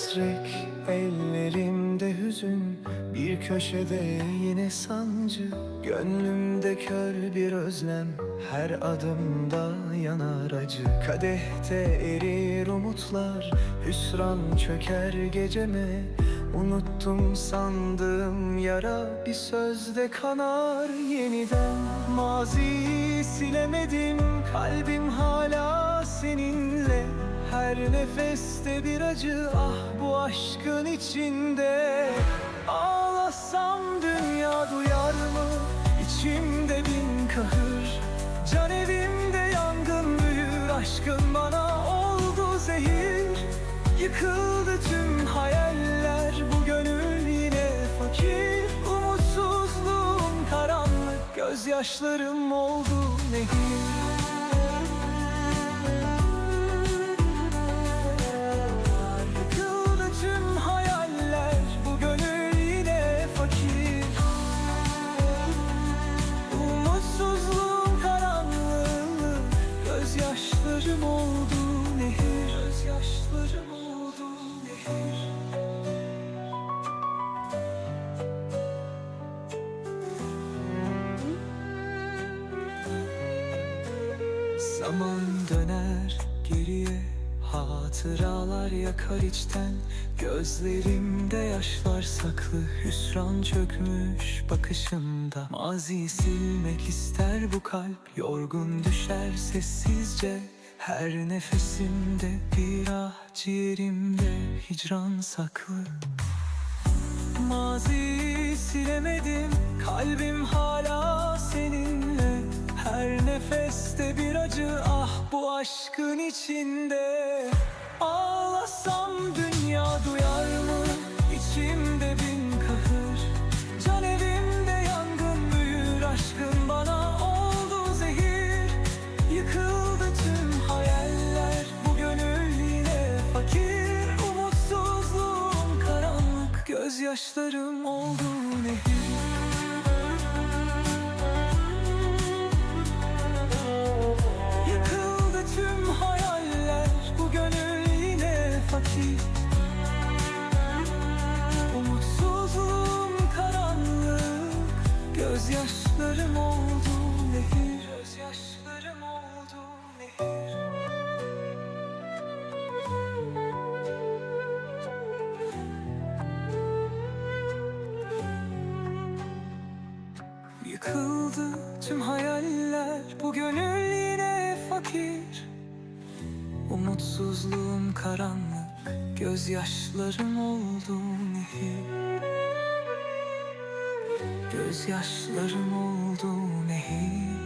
titrek Ellerimde hüzün. Bir köşede yine sancı Gönlümde kör bir özlem. Her adımda yanar acı. Kadehte erir umutlar Hüsran çöker geceme. Unuttum sandığım yara Bir sözde kanar yeniden. Maziyi silemedim Kalbim hala seninle. Her nefeste bir acı Ah bu aşkın içinde. Ağlasam dünya duyar mı? İçimde bin kahır. Can evimde yangın büyür Aşkın bana oldu zehir. Yıkıldı tüm hayaller Bu gönül yine fakir. Umutsuzluğum karanlık Gözyaşlarım oldu nehir Zaman döner geriye Hatıralar yakar içten. Gözlerimde yaşlar saklı Hüsran çökmüş bakışımda. Mazi silmek ister bu kalp Yorgun düşer sessizce. Her nefesimde bir ah Ciğerimde hicran saklı. Maziyi silemedim Kalbim hala nefeste bir acı Ah bu aşkın içinde. Ağlasam dünya duyar mı? İçimde bin kahır. Can evimde yangın büyür Aşkın bana oldu zehir. Yıkıldı tüm hayaller Bu gönül yine fakir. Umutsuzluğum karanlık Gözyaşlarım oldu nehir Gözyaşlarım oldu nehir. Gözyaşlarım oldu nehir. Yıkıldı tüm hayaller. Bu gönül yine fakir. Umutsuzluğum karanlık. Gözyaşlarım oldu nehir Gözyaşlarım oldu nehir